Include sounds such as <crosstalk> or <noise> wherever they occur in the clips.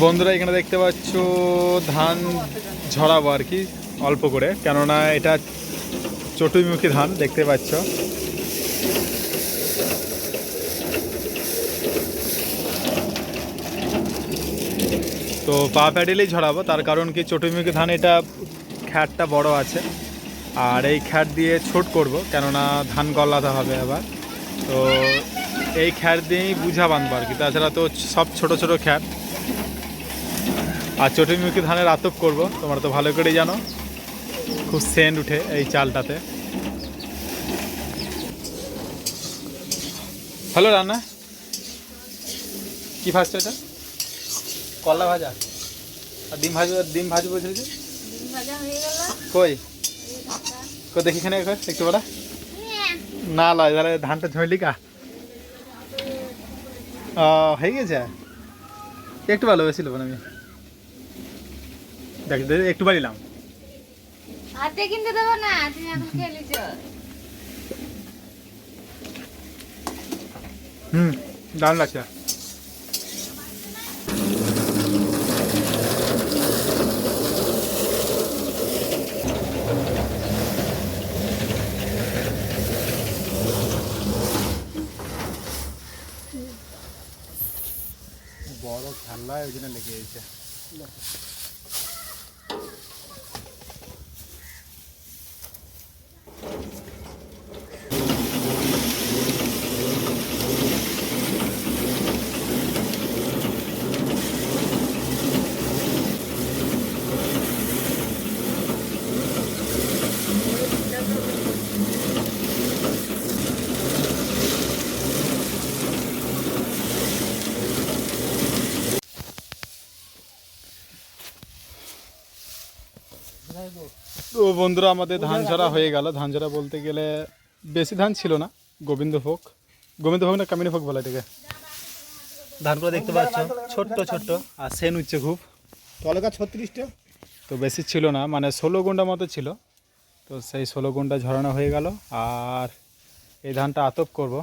বন্ধুরা, এখানে দেখতে পাচ্ছ ধান ঝরাবো আর কি, অল্প করে। কেননা এটা চটুইমুখী ধান, দেখতে পাচ্ছ। তো পা প্যাডেলেই ঝরাবো, তার কারণ কি চটুইমুখী ধান, এটা খ্যাটটা বড় আছে। আর এই খ্যাট দিয়ে ছোট করব, কেননা ধান গলাতে হবে আবার। তো এই খ্যাট দিয়েই বুঝা বাঁধবো আর কি, তাছাড়া তো সব ছোট ছোট খ্যাট। আর চটুইমুখী ধানের আতপ করব। তোমরা তো ভালো করেই জানো। খুব সেন্ট উঠে এই চালটাতে। হ্যালো রান্না? কি ভাজছো এটা? কলা ভাজা। আর ডিম ভাজা ডিম ভাজা বলছিল যে? হয়ে কই? কই দেখি এখানে একটু বড়া না লয় তাহলে ধানটা ঝইলি কা? হয়ে গেছে? একটু ভালো বেশি লোক আমি একটু বাড়িলাম হাতে কিনতে দেবো না তুমি এখন খেয়ে লিছ হুম দারুণ লাগছে। বড় খেলায় ওই জন্য লেগে গেছে। তো বন্ধুরা আমাদের ধান ঝরা হয়ে গেল। ধান ঝরা বলতে গেলে বেশি ধান ছিল না গোবিন্দভোগ গোবিন্দভোগ না কামিনীভোগ বলে এটাকে। ধানগুলো দেখতে পাচ্ছ ছোট্ট ছোট্ট আর সেন উঠছে খুব। তলকা ছত্রিশটা? তো বেশি ছিল না মানে ষোলো গুন্ডা মতো ছিল। তো সেই ষোলো গুন্ডা ঝরানো হয়ে গেল আর এই ধানটা আতপ করব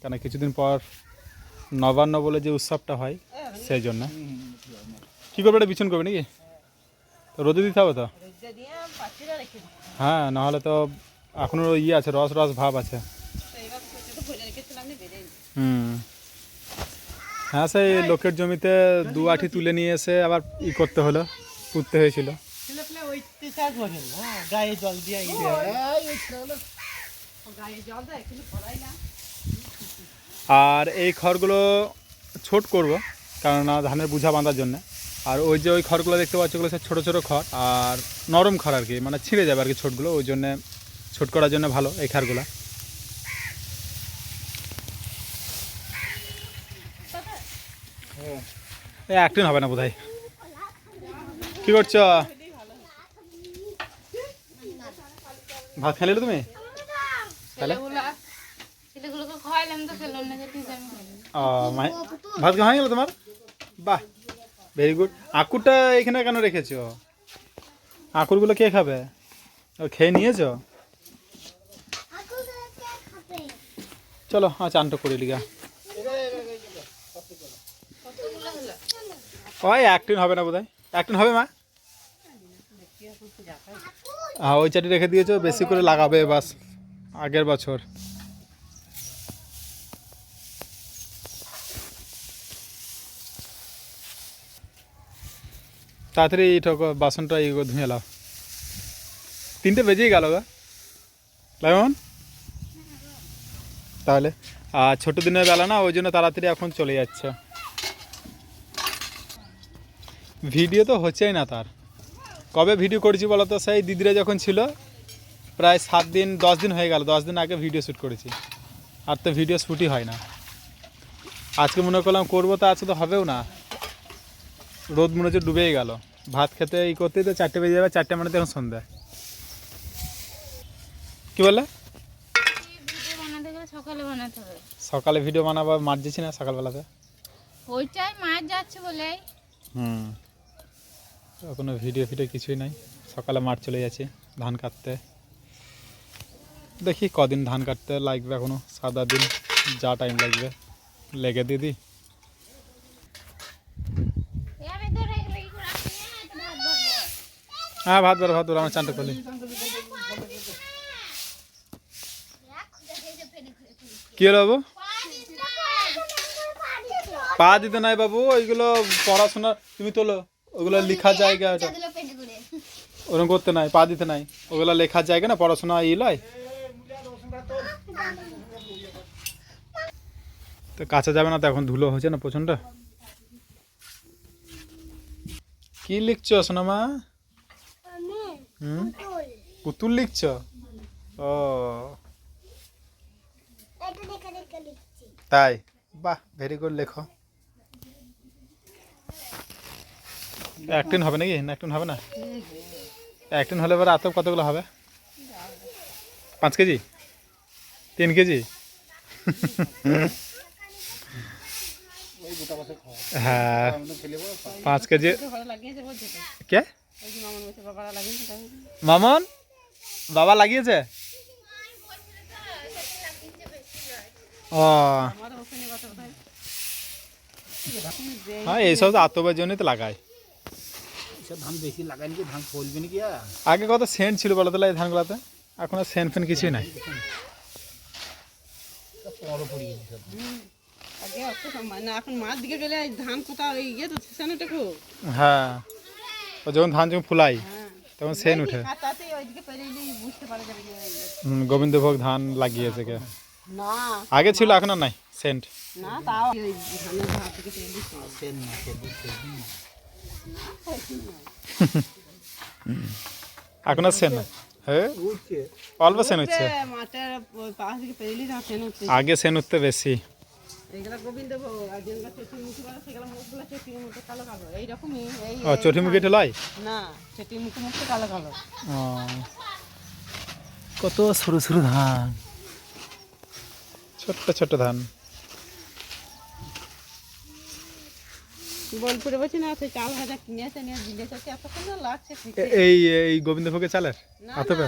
কেন কিছুদিন পর নবান্ন বলে যে উৎসবটা হয় সেই জন্য। কী করবে এটা বিছন করবে নাকি? তো রোদে দিতে হবে তো? হ্যাঁ নাহলে তো এখনও ইয়ে আছে, রস রস ভাব আছে। হুম। হ্যাঁ সেই লোকের জমিতে দু আঠি তুলে নিয়ে এসে আবার ই করতে হলো, পুঁততে হয়েছিল। আর এই খড়গুলো ছোট করব, কেননা ধানের বুঝা বাঁধার জন্য। আর ওই যে ওই খড়গুলো দেখতে পাচ্ছ ওগুলো সব ছোটো ছোটো খড় আর নরম খড় আর কি মানে ছিঁড়ে যাবে আর কি ছোটগুলো ওই জন্যে ছোট করার জন্য ভালো এই খাড়গুলো। এই একদিন হবে না বোধহয়। কি করছ? ভাত খেলে তুমি? তাহলে? ভাত খাওয়া হয়ে গেল তোমার? বাহ। ভেরি গুড আকুরটা এখানে কেন রেখেছো? আকুরগুলো কে খাবে? ও, খেয়ে নিয়েছো? চলো, আ, চানটা করে লিগা ওই একটিন হবে না বোধ হয় একটিন হবে, মা? হ্যাঁ ওই চাটি রেখে দিয়েছ, বেশি করে লাগাবে, বাস, আগের বছর। তাড়াতাড়ি ঠোকো বাসনটা ইয়ে ধুয়ে লাও। তিনটে বেজেই গেল গা লাইমন? তাহলে আর ছোটো দিনের বেলা না, ওই জন্য তাড়াতাড়ি এখন চলে যাচ্ছে। ভিডিও তো হচ্ছেই না তার। কবে ভিডিও করেছি বলো তো? সেই দিদিরা যখন ছিল, প্রায় সাত দিন, দশ দিন হয়ে গেল, দশ দিন আগে ভিডিও শ্যুট করেছি। আর তো ভিডিও শ্যুটই হয় না। আজকে মনে করলাম করব, তো আজকে তো হবেও না। রোদ মনে হচ্ছে ডুবেই গেল। ভাত খেতে এই করতেই তো চারটে বেজে যাবে চারটে মানে তো এখন সন্ধ্যা। কি বললে? সকালে ভিডিও বানাবো মাঠ দিচ্ছি না সকালবেলাতে? ওইটাই মায়ের যাচ্ছে বলে হুম। কোনো ভিডিও ফিডিও কিছুই নাই। সকালে মাঠ চলে যাচ্ছি ধান কাটতে। দেখি কদিন ধান কাটতে লাগবে এখনও সাত আট দিন যা টাইম লাগবে। লেগে দিদি এ আমি হ্যাঁ ভাত বেরো ভাত বেরো আমার চানটা করলি কি হলো বাবু? পা দিতে নাই বাবু, ওইগুলো পড়াশোনা, তুমি তোলো, ওগুলো লেখার জায়গা ওটা। ওরকম করতে নাই, পা দিতে নাই। ওগুলো লেখার জায়গা না, পড়াশোনা ই লয়। তো কাছে যাবে না তো এখন ধুলো হয়েছে না প্রচণ্ড? কি লিখছো সোনামা? হুম? পুতুল লিখছ? ও। তাই? বাহ ভেরি গুড লেখো। একটিন হবে নাকি? না একটিন হবে না? একটিন হলে এবার আতপ কতগুলো হবে? পাঁচ কেজি? তিন কেজি ওই গোটা বছর খাওয়া হ্যাঁ। পাঁচ কেজি। কে? মামন? বাবা লাগিয়েছে? ও। আমাদের ওখানে হ্যাঁ। এইসব তো আতপের জন্যই তো লাগায়। ধান বেশি লাগাইনি কি ধান ফলবে নাকি আগে কত সেন্ট ছিল বলো তো এই ধানগুলোতে? এখন আর সেন্ট ফেন কিছুই নাই। আগে অত সম্মান এখন মাছ দিকে গেলে ধান কোথাও এই ইয়ে তো হ্যাঁ। ও যখন ধান যখন ফুলাই হ্যাঁ। তখন সেন উঠে। গোবিন্দভোগ ধান লাগিয়েছে কে? আগে ছিল এখন আর নাই সেন্ট। না তাও <laughs> এখন আর সেন। হ্যাঁ? অল্প সেন হচ্ছে আগে সেন উঠতে বেশি। এগুলা গোবিন্দ আর যেগুলো চটি মুখি বলে সেগুলো মুখগুলো চটির মতো কালো কালো। এইরকমই এই ও চটি মুখে লয় না চটি মুখে মুখে কালো কালো। ও কত সরু সরু ধান। ছোট্ট ছোট্ট ধান। বোলপুরে বলছি না সেই চাল ভাজা কিনে এসে নিয়ে দিলে এত সুন্দর লাগছে এই এই গোবিন্দভোগের চালের? না না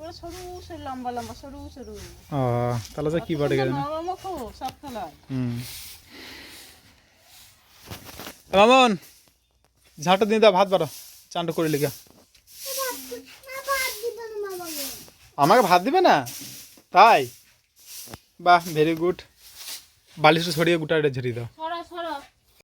ওই সরু সরু লম্বা লম্বা সরু সরু। ও তাহলে তো কি বটে গেছে নরম খুব শক্ত নয় হুম। মামন ঝাঁটা দিয়ে দাও ভাত বাড়ো। চানটা করে লিখা। আমাকে ভাত দিবে না? তাই? বাহ ভেরি গুড বালিশটা ছড়িয়ে গোটা এটা ঝরিয়ে দাও।